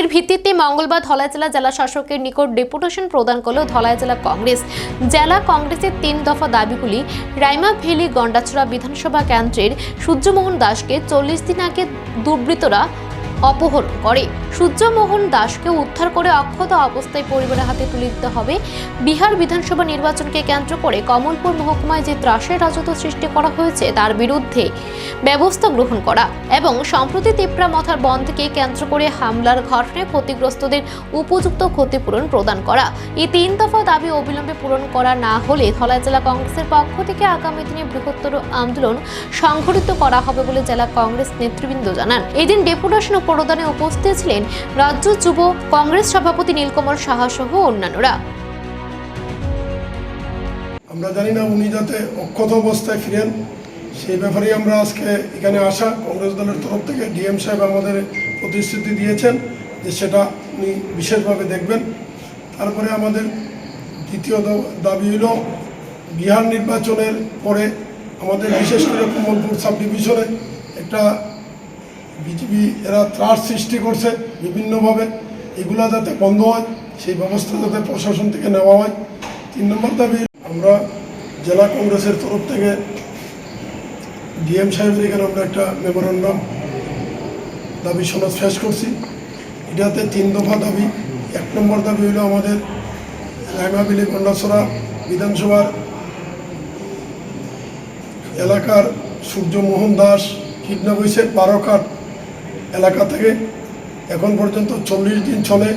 দাবির ভিত্তিতে মঙ্গলবার ধলাই জেলা জেলা শাসকের নিকট ডেপুটেশন প্রদান করল ধলাই জেলা কংগ্রেস। জেলা কংগ্রেসের তিন দফা দাবিগুলি রাইমা ভেলি গন্ডাছড়া বিধানসভা কেন্দ্রের সূর্যমোহন দাসকে চল্লিশ দিন আগে দুর্বৃত্তরা অপহরণ করে। সূর্যমোহন দাসকে উদ্ধার করে অক্ষত অবস্থায় পরিবারের হাতে তুলে দিতে হবে। বিহার বিধানসভা নির্বাচনকে কেন্দ্র করে কমলপুর মহকুমায় যে ত্রাসের রাজত্ব সৃষ্টি করা হয়েছে, তার বিরুদ্ধে ব্যবস্থা গ্রহণ করা এবং সম্প্রতি তিপ্রা মথার বন্ধকে কেন্দ্র করে হামলার ঘটনায় ক্ষতিগ্রস্তদের উপযুক্ত ক্ষতিপূরণ প্রদান করা। এই তিন দফা দাবি অবিলম্বে পূরণ করা না হলে ধলাই জেলা কংগ্রেসের পক্ষ থেকে আগামী দিনে বৃহত্তর আন্দোলন সংঘটিত করা হবে বলে জেলা কংগ্রেস নেতৃবৃন্দ জানান। এদিন ডেপুটেশন প্রদানে উপস্থিত ছিলেন রাজ্য যুব কংগ্রেস সভাপতি নীলকমল সাহা সহ অন্যান্যরা। আমরা জানি না উনি যাতে অক্ষত অবস্থায় ফিরেন। সেই ব্যাপারেই আমরা আজকে এখানে আসা কংগ্রেস দলের তরফ থেকে ডিএম সাহেব আমাদের প্রতিশ্রুতি দিয়েছেন যে সেটা উনি বিশেষভাবে দেখবেন। তারপরে আমাদের দ্বিতীয় দাবি হল বিহার নির্বাচনের পরে আমাদের বিশেষ করে কমলপুর সাব ডিভিশনে একটা বিজেপি এরা ত্রাস সৃষ্টি করছে বিভিন্নভাবে। এগুলো যাতে বন্ধ হয়, সেই ব্যবস্থা যাতে প্রশাসন থেকে নেওয়া হয়। তিন নম্বর দাবি, আমরা জেলা কংগ্রেসের তরফ থেকে ডিএম সাহেবের এখানে আমরা একটা মেমোরান্ডাম দাবি সনদ শেষ করছি। এটাতে তিন দফা দাবি। এক নম্বর দাবি হলো আমাদের রায়মাবিলি গন্ডাছড়া বিধানসভার এলাকার সূর্যমোহন দাস কিডন্যাপ হয়েছে বারোকাট এলাকা থেকে। এখন পর্যন্ত চল্লিশ দিন চলে।